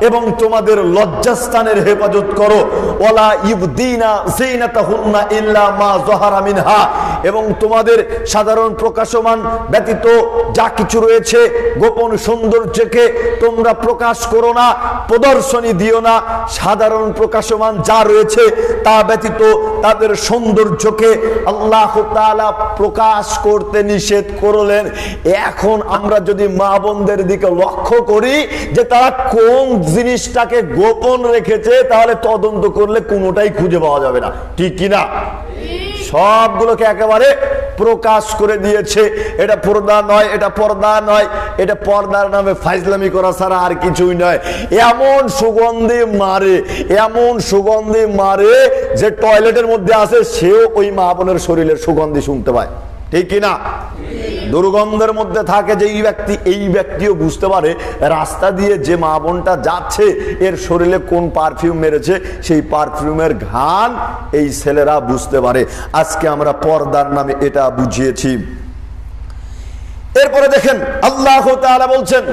এবং তোমাদের লজ্জাস্থানের হেফাজত করো। ওলা ইবদিনা জিনাতাহুন্না ইল্লা মা যাহারা মিনহা। এবং তোমাদের সাধারণ প্রকাশমান ব্যতীত যা কিছু রয়েছে গোপন সৌন্দর্যকে তোমরা প্রকাশ করো না, প্রদর্শনী দিও না। সাধারণ প্রকাশমান যা রয়েছে তা ব্যতীত তাদের সৌন্দর্যকে আল্লাহ তাআলা প্রকাশ করতে নিষেধ করলেন। এখন আমরা যদি মা বোনদের দিকে লক্ষ্য করি যে তারা কোন জিনিসটাকে গোপন রেখেছে, তাহলে তদন্ত করলে কোনোটাই খুঁজে পাওয়া যাবে না। ঠিক কিনা? সবগুলোকে একেবারে প্রকাশ করে দিয়েছে। এটা পর্দা নয়, এটা পর্দা নয়, এটা পর্দার নামে ফাইজলামি করা ছাড়া আর কিছুই নয়। এমন সুগন্ধি মারে, এমন সুগন্ধি মারে যে টয়লেটের মধ্যে আছে সেও ওই মা বোনের শরীরের সুগন্ধি শুনতে পায়। ঠিক কিনা দুর্গন্ধের মধ্যে থাকে যে এই ব্যক্তি, এই ব্যক্তিও বুঝতে পারে, রাস্তা দিয়ে যে মা বোনটা যাচ্ছে, এর শরীরে কোন পারফিউম মেরেছে, সেই পারফিউমের ঘান এই ছেলেরা বুঝতে পারে। আজকে আমরা পর্দার নামে এটা বুঝিয়েছি। এরপরে দেখেন, আল্লাহ বলছেন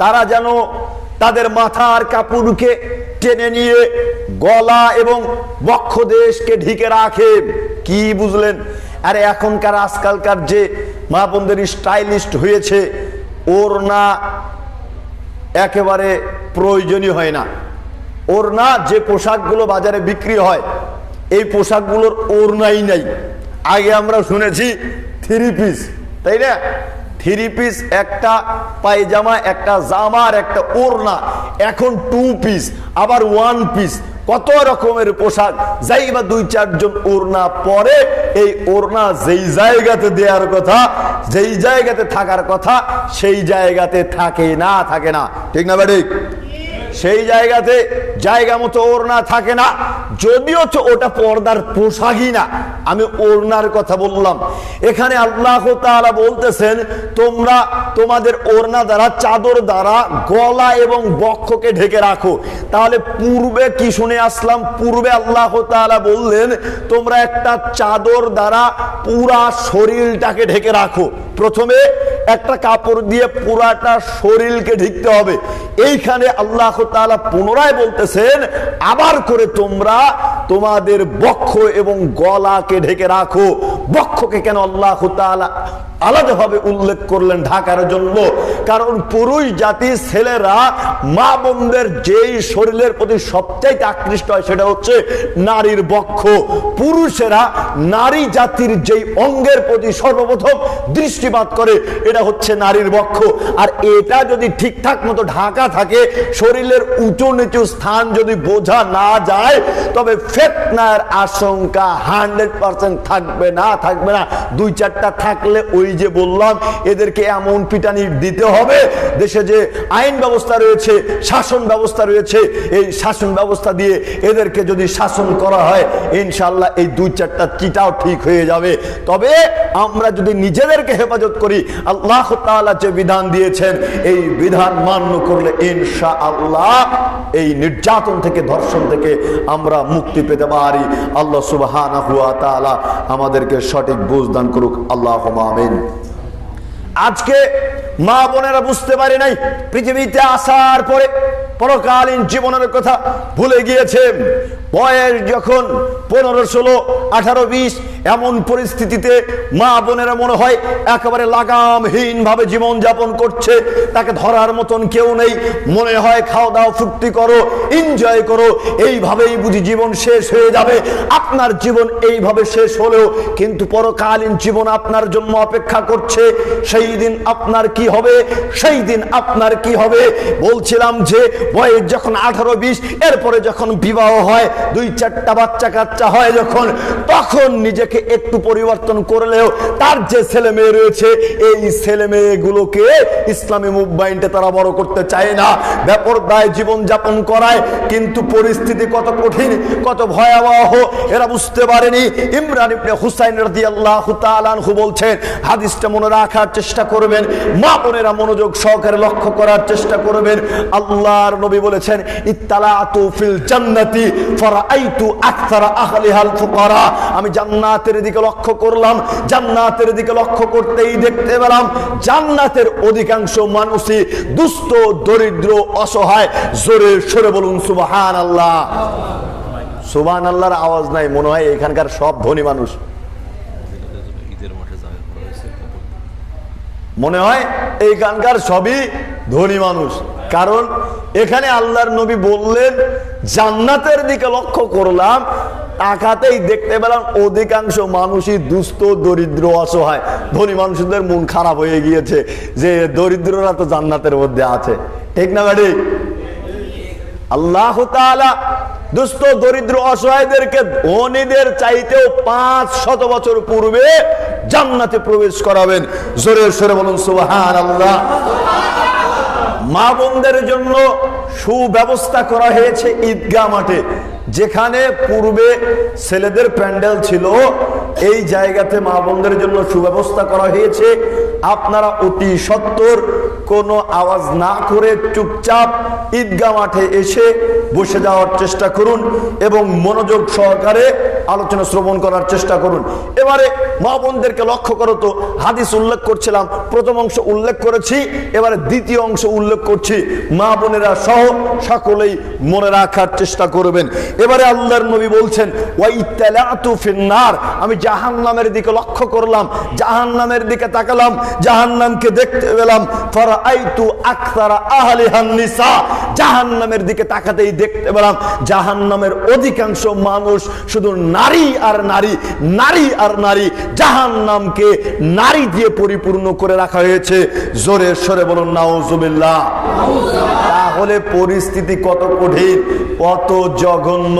তারা যেন তাদের মাথার কাপড়কে টেনে নিয়ে গলা এবং বক্ষ দেশকে ঢেকে রাখে। কি বুঝলেন? আরে এখনকার, আজকালকার যে মা বোনদের স্টাইলিস্ট হয়েছে, ওর না একেবারে প্রয়োজনীয় হয় না। ওর না যে পোশাকগুলো বাজারে বিক্রি হয়, এই পোশাকগুলোর ওড়নাই নাই। আগে আমরা শুনেছি থ্রি পিস তাই না? থ্রি পিস, একটা পায়জামা, একটা জামা আর একটা ওড়না। এখন টু পিস, আবার ওয়ান পিস। কত রকমের পোশাক? যাই বা দুই চারজন ওড়না পরে, এই ওড়না যেই জায়গাতে দেওয়ার কথা, যেই জায়গাতে থাকার কথা, সেই জায়গাতে থাকে না থাকে না। ঠিক না ব্যাটিক সেই জায়গাতে জায়গা মতো ওড়না থাকে না, যদিও তো ওটা পর্দার পোশাকই না। আমি ওড়নার কথা বললাম। এখানে আল্লাহ তাআলা বলতেছেন, তোমরা তোমাদের ওড়না দ্বারা, চাদর দ্বারা গলা এবং বক্ষকে ঢেকে রাখো। তাহলে পূর্বে কি শুনে আসলাম? পূর্বে আল্লাহ তাআলা বললেন, তোমরা একটা চাদর দ্বারা পুরা শরীরটাকে ঢেকে রাখো। প্রথমে একটা কাপড় দিয়ে পুরাটা শরীরকে ঢিকতে হবে। এইখানে আল্লাহ তাআলা পুনরায় বলতেছেন, আবার করে তোমরা তোমাদের বক্ষ এবং গলাকে ঢেকে রাখো। বক্ষকে কেন আল্লাহ আলাদাভাবে উল্লেখ করলেন ঢাকার জন্য। কারণ পুরুষ জাতির ছেলেরা মা বোনদের যেই শরীরের প্রতি সবচাইতে আকৃষ্ট হয় সেটা হচ্ছে নারীর বক্ষ। পুরুষেরা নারী জাতির যেই অঙ্গের প্রতি সর্বপ্রথম দৃষ্টিপাত করে, এটা হচ্ছে নারীর বক্ষ। আর এটা যদি ঠিকঠাক মতো ঢাকা থাকে, শরীরের উঁচু নিচু স্থান যদি বোঝা না যায়, তবে ফেতনার আশঙ্কা হান্ড্রেড পার্সেন্ট থাকবে না থাকবে না। দুই চারটা থাকলে ওই যে বললাম, এদেরকে এমন পিটানি দিতে হবে। দেশে যে আইন ব্যবস্থা রয়েছে, শাসন ব্যবস্থা রয়েছে, এই শাসন ব্যবস্থা দিয়ে এদেরকে যদি শাসন করা হয় ইনশাল্লাহ এই দুই চারটা চিটাও ঠিক হয়ে যাবে। তবে আমরা যদি নিজেদেরকে হেফাজত করি, আল্লাহ তাআলা যে বিধান দিয়েছেন, এই বিধান মান্য করলে ইনশা আল্লাহ এই নির্যাতন থেকে, ধর্ষণ থেকে আমরা মুক্তি পেতে পারি। আল্লাহ তাআলা আমাদেরকে সঠিক বুঝ দান করুক। আল্লাহ আমিন। আজকে মা বোনেরা বুঝতে পারে নাই পৃথিবীতে আসার পরে পরকালীন জীবনের কথা ভুলে গিয়েছে বয়স যখন পনেরো, ষোলো, আঠারো, বিশ, এমন পরিস্থিতিতে মা বোনেরা মনে হয় একেবারে লাগামহীন ভাবে জীবন করছে। তাকে ধরার মতন কেউ নেই। মনে হয় খাওয়া দাওয়া ফুর্তি করো এনজয় করো, এইভাবেই বুঝি জীবন শেষ হয়ে যাবে। আপনার জীবন এইভাবে শেষ হলেও কিন্তু পরকালীন জীবন আপনার জন্য অপেক্ষা করছে। সেই দিন আপনার কি হবে? সেই দিন আপনার কি হবে? বলছিলাম যে, বয়স যখন আঠারো, বিশ, এরপরে যখন বিবাহ হয় দুই চারটা বাচ্চা কাচ্চা হয় যখন, তখন নিজেকে একটু পরিবর্তন করলেও তার যে ছেলে মেয়ে রয়েছে, এই ছেলে মেয়েগুলোকে ইসলামী মুভমেন্টে তারা বড় করতে চায় না। ব্যাপরদায় জীবন যাপন করায়, কিন্তু পরিস্থিতি কত কঠিন, কত ভয়াবহ, এরা বুঝতে পারেনি। ইমরান ইবনে হুসাইন রাদিয়াল্লাহু তাআলা আনহু বলছেন, হাদিসটা মনে রাখার চেষ্টা করবেন, মা বোনেরা মনোযোগ সহকারে লক্ষ্য করার চেষ্টা করবেন। আল্লাহর নবী বলেছেন, ইত্তালাতু ফিল জান্নাতি আমি জান্নাতের দিকে লক্ষ্য করলাম, জান্নাতের দিকে লক্ষ্য করতেই দেখতে পেলাম, জান্নাতের অধিকাংশ মানুষই দুস্থ, দরিদ্র, অসহায়। জোরে সরে বলুন সুবহান আল্লাহ সুবহান আল্লাহর আওয়াজ নাই, মনে হয় এখানকার সব ধনী মানুষ। মনে হয় এইখানকার সবই ধনী মানুষ। কারণ এখানে আল্লাহর নবী বললেন, জান্নাতের দিকে লক্ষ্য করলাম টাকাতেই দেখতে পেলাম অধিকাংশ মানুষই দুস্থ, দরিদ্র, অসহায়। ধনী মানুষদের মন খারাপ হয়ে গিয়েছে যে দরিদ্ররা তো জান্নাতের মধ্যে আছে। ঠিক না বাড়ি আল্লাহ দুস্থ, দরিদ্র, অসহায়দেরকে ধনীদের চাইতেও পাঁচ শত বছর পূর্বে জান্নাতে প্রবেশ করাবেন। জোরে বলুন সুবহান আল্লাহ মা বোনদের জন্য সুব্যবস্থা করা হয়েছে ঈদগাহ মাঠে। যেখানে পূর্বে ছেলেদের প্যান্ডেল ছিল, এই জায়গাতে মা বোনদের জন্য সুব্যবস্থা করা হয়েছে। আপনারা অতি সত্তর কোনো আওয়াজ না করে চুপচাপ ঈদগাহ মাঠে এসে বসে যাওয়ার চেষ্টা করুন এবং মনোযোগ সহকারে আলোচনা শ্রবণ করার চেষ্টা করুন। এবারে মা বোনদেরকে লক্ষ্য করো তো, হাদিস উল্লেখ করছিলাম, প্রথম অংশ উল্লেখ করেছি, এবারে দ্বিতীয় অংশ উল্লেখ করছি। মা বোনেরা সহ সকলেই মনে রাখার চেষ্টা করবেন। এবারে আল্লাহর নবী বলছেন, ওয়াইতালাতু ফিন্নার। আমি জাহান্নামের দিকে লক্ষ্য করলাম, জাহান্নামের দিকে তাকালাম, জাহান্নামকে দেখতে পেলাম, ফারাআইতু আকতারা আহলিহান নিসা। জাহান্নামের দিকে তাকাতেই দেখতে পেলাম জাহান নামের অধিকাংশ মানুষ শুধু নারী আর নারী নারী আর নারী। জাহান নামকে নারী দিয়ে পরিপূর্ণ করে রাখা হয়েছে। জোরে সরে বলুন, নাউজুবিল্লাহ। তাহলে পরিস্থিতি কত কঠিন, কত জঘন্য।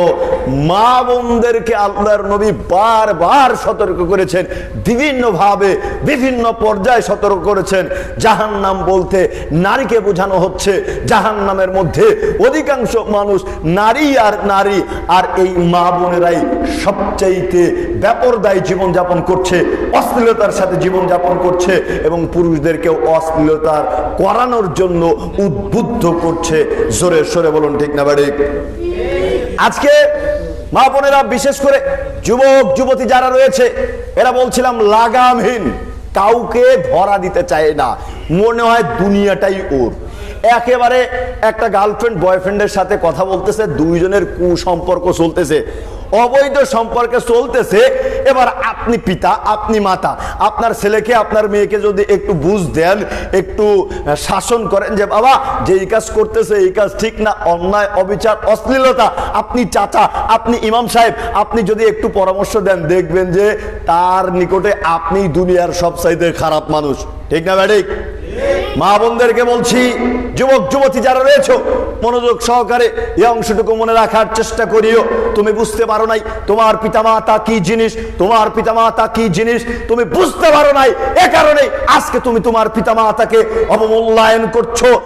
মা বোনদেরকে আল্লাহর নবী বারবার সতর্ক করেছেন বিভিন্ন ভাবে বিভিন্ন পর্যায়ে সতর্ক করেছেন। জাহান্নাম বলতে নারীকে বোঝানো হচ্ছে, জাহান্নামের মধ্যে অধিকাংশ মানুষ নারী আর নারী, আর এই মা বোনেরাই সবচাইতে ব্যাপরদায়ী জীবনযাপন করছে, অশ্লীলতার সাথে জীবনযাপন করছে এবং পুরুষদেরকেও অশ্লীলতার করানোর জন্য উদ্বুদ্ধ করছে। জোরে সরে বলুন, ঠিক না বাড়ি আজকে মা বোনেরা, বিশেষ করে যুবক, যুবতী যারা রয়েছে, এরা বলছিলাম, লাগামহীন, কাউকে ধরা দিতে চায় না। মনে হয় দুনিয়াটাই ওর। একেবারে একটা গার্লফ্রেন্ড বয়ফ্রেন্ডের সাথে কথা বলতেছে, দুইজনের কুসম্পর্ক চলতেছে। অবৈধ সম্পর্কে চলতেছে, এবার আপনি পিতা, আপনি মাতা, আপনার ছেলেকে, আপনার মেয়েকে যদি একটু বুঝ দেন, একটু শাসন করেন যে, বাবা যে এই কাজ করতেছে এই কাজ ঠিক না, অন্যায়, অবিচার, অশ্লীলতা, আপনি চাচা, আপনি ইমাম সাহেব, আপনি যদি একটু পরামর্শ দেন, দেখবেন যে তার নিকটে আপনি দুনিয়ার সব চাইতে খারাপ মানুষ। ঠিক না ব্যাডিক মা বোনদেরকে বলছি, যুবক, যুবতী যারা রয়েছে, মনোযোগ সহকারে এই অংশটুকু মনে রাখার চেষ্টা করিও। তুমি বুঝতে পারো নাই তোমার পিতামাতা কি জিনিস, তোমার পিতামাতা কি জিনিস, তুমি বুঝতে পারো নাই। এ কারণে আজকে তুমি তোমার পিতামাতাকে অবমূল্যায়ন করছ।